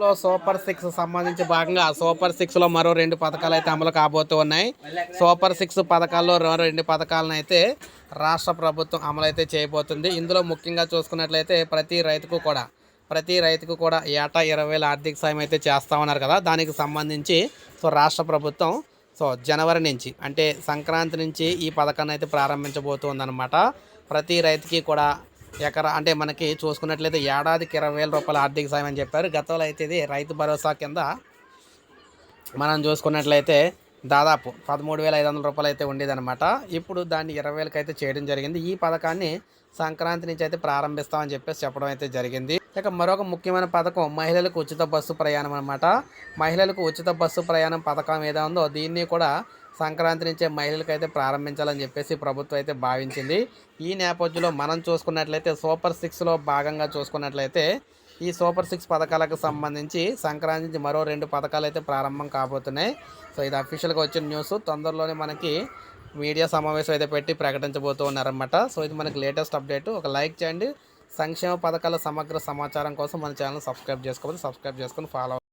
లో super six సంబంధించి భాగంగా సూపర్ సిక్స్లో మరో రెండు పథకాలు అయితే అమలు కాబోతూ ఉన్నాయి. సూపర్ సిక్స్ పథకాల్లో రెండు పథకాలను అయితే రాష్ట్ర ప్రభుత్వం అమలు అయితే చేయబోతుంది. ఇందులో ముఖ్యంగా చూసుకున్నట్లయితే ప్రతి రైతుకు కూడా ప్రతి రైతుకు కూడా ఏటా ఇరవై వేల ఆర్థిక సాయం అయితే చేస్తా ఉన్నారు కదా. దానికి సంబంధించి సో రాష్ట్ర ప్రభుత్వం సో జనవరి నుంచి అంటే సంక్రాంతి నుంచి ఈ పథకాన్ని అయితే ప్రారంభించబోతుందన్నమాట ప్రతి రైతుకి కూడా ఎకరా అంటే మనకి చూసుకున్నట్లయితే ఏడాదికి ఇరవై వేల రూపాయల ఆర్థిక సాయం అని చెప్పారు. గతంలో అయితే ఇది రైతు భరోసా కింద మనం చూసుకున్నట్లయితే దాదాపు పదమూడు వేల ఐదు వందల రూపాయలు అయితే ఉండేదన్నమాట. ఇప్పుడు దాన్ని ఇరవై వేలకి అయితే చేయడం జరిగింది. ఈ పథకాన్ని సంక్రాంతి నుంచి అయితే ప్రారంభిస్తామని చెప్పేసి చెప్పడం అయితే జరిగింది. ఇక మరొక ముఖ్యమైన పథకం మహిళలకు ఉచిత బస్సు ప్రయాణం అనమాట మహిళలకు ఉచిత బస్సు ప్రయాణం పథకం ఏదో ఉందో దీన్ని కూడా సంక్రాంతి నుంచే మహిళలకు అయితే ప్రారంభించాలని చెప్పేసి ప్రభుత్వం అయితే భావించింది. ఈ నేపథ్యంలో మనం చూసుకున్నట్లయితే సూపర్ సిక్స్లో భాగంగా చూసుకున్నట్లయితే ఈ సూపర్ సిక్స్ పథకాలకు సంబంధించి సంక్రాంతి నుంచి మరో రెండు పథకాలు అయితే ప్రారంభం కాబోతున్నాయి. సో ఇది అఫీషియల్గా వచ్చిన న్యూస్. తొందరలోనే మనకి మీడియా సమావేశం అయితే పెట్టి ప్రకటించబోతూ ఉన్నారన్నమాట. సో ఇది మనకి లేటెస్ట్ అప్డేట్. ఒక లైక్ చేయండి. సంక్షేమ పథకాల సమగ్ర సమాచారం కోసం మన ఛానల్ సబ్స్క్రైబ్ చేసుకోవాలి. సబ్స్క్రైబ్ చేసుకొని ఫాలో